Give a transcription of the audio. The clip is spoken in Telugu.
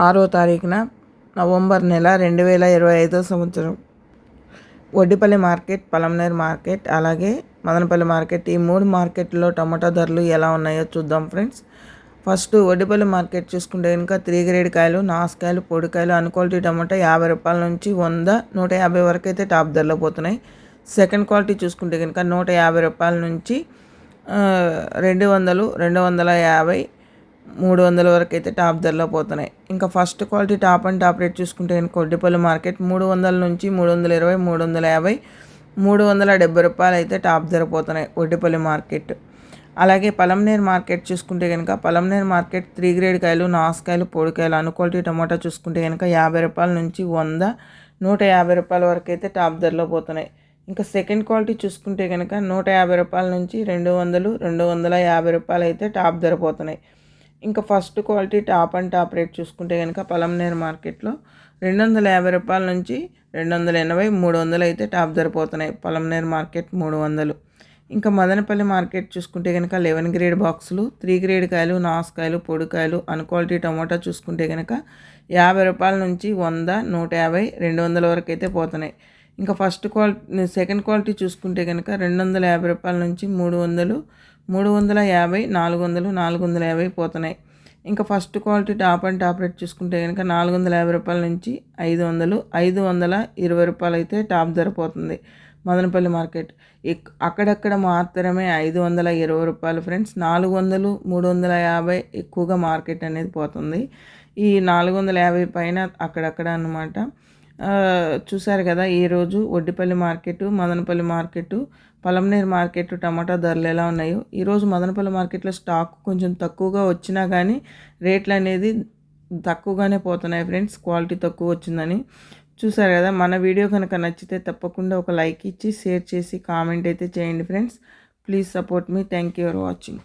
ఆరో తారీఖున నవంబర్ నెల రెండు వేల ఇరవై ఐదో సంవత్సరం. వడ్డిపల్లి మార్కెట్ పలంనేరు మార్కెట్ అలాగే మదనపల్లి మార్కెట్ ఈ మూడు మార్కెట్లో టమాటా ధరలు ఎలా ఉన్నాయో చూద్దాం ఫ్రెండ్స్. ఫస్ట్ వడ్డిపల్లి మార్కెట్ చూసుకుంటే కనుక త్రీ గ్రేడ్ కాయలు నాసుకాయలు పొడికాయలు అన్క్వాలిటీ టమాటా యాభై రూపాయల నుంచి వంద నూట యాభై వరకు అయితే టాప్ ధరలో పోతున్నాయి. సెకండ్ క్వాలిటీ చూసుకుంటే కనుక నూట యాభై రూపాయల నుంచి రెండు వందలు రెండు వందల యాభై మూడు వందల వరకు అయితే టాప్ ధరలో పోతున్నాయి. ఇంకా first quality top and top rate చూసుకుంటే కొడ్డిపల్లి మార్కెట్ మూడు వందల నుంచి మూడు వందల ఇరవై మూడు వందల యాభై మూడు వందల డెబ్బై రూపాయలు అయితే టాప్ ధర పోతున్నాయి ఒడ్డిపల్లి మార్కెట్. అలాగే పలంనేర్ మార్కెట్ చూసుకుంటే కనుక పలంనేర్ మార్కెట్ త్రీ గ్రేడ్ కాయలు నాసుకాయలు పొడికాయలు అను క్వాలిటీ టమాటా చూసుకుంటే కనుక యాభై రూపాయల నుంచి వంద నూట యాభై రూపాయల వరకు అయితే టాప్ ధరలో పోతున్నాయి. ఇంకా సెకండ్ క్వాలిటీ చూసుకుంటే కనుక నూట యాభై రూపాయల నుంచి రెండు వందలు రెండు వందల యాభై రూపాయలు అయితే టాప్ ధర పోతున్నాయి. ఇంకా first quality top and top rate చూసుకుంటే కనుక పలంనేరు మార్కెట్లో రెండు వందల యాభై రూపాయల నుంచి రెండు వందల ఎనభై మూడు వందలు అయితే టాప్ ధర పోతున్నాయి పలంనేరు మార్కెట్ మూడు వందలు. ఇంకా మదనపల్లి మార్కెట్ చూసుకుంటే కనుక లెవెన్ గ్రేడ్ బాక్సులు త్రీ గ్రేడ్ కాయలు నాసుకాయలు పొడికాయలు అన్ క్వాలిటీ చూసుకుంటే కనుక యాభై రూపాయల నుంచి వంద నూట యాభై రెండు వందల వరకు అయితే పోతున్నాయి. ఇంకా ఫస్ట్ క్వాలిటీ సెకండ్ క్వాలిటీ చూసుకుంటే కనుక రెండు వందల యాభై రూపాయల నుంచి మూడు వందలు మూడు వందల యాభై నాలుగు వందలు నాలుగు వందల యాభై పోతున్నాయి. ఇంకా first quality top and top rate చూసుకుంటే కనుక నాలుగు వందల యాభై రూపాయల నుంచి ఐదు వందలు ఐదు వందల ఇరవై రూపాయలు అయితే టాప్ ధర పోతుంది మదనపల్లి మార్కెట్. అక్కడక్కడ మాత్రమే ఐదు వందల ఇరవై రూపాయలు ఫ్రెండ్స్. నాలుగు వందలు మూడు వందల యాభై ఎక్కువగా మార్కెట్ అనేది పోతుంది. ఈ నాలుగు వందల యాభై పైన అక్కడక్కడ అనమాట చూశారు కదా ఈరోజు Oddipalli market Madanapalle market Palamaner market tomato ధరలు ఎలా ఉన్నాయో. ఈరోజు మదనపల్లి మార్కెట్లో స్టాక్ కొంచెం తక్కువగా వచ్చినా కానీ రేట్లు అనేది తక్కువగానే పోతున్నాయి ఫ్రెండ్స్. క్వాలిటీ తక్కువ వచ్చిందని చూసారు కదా. మన వీడియో కనుక నచ్చితే తప్పకుండా ఒక లైక్ ఇచ్చి షేర్ చేసి కామెంట్ అయితే చేయండి friends. Please support me. Thank you for watching.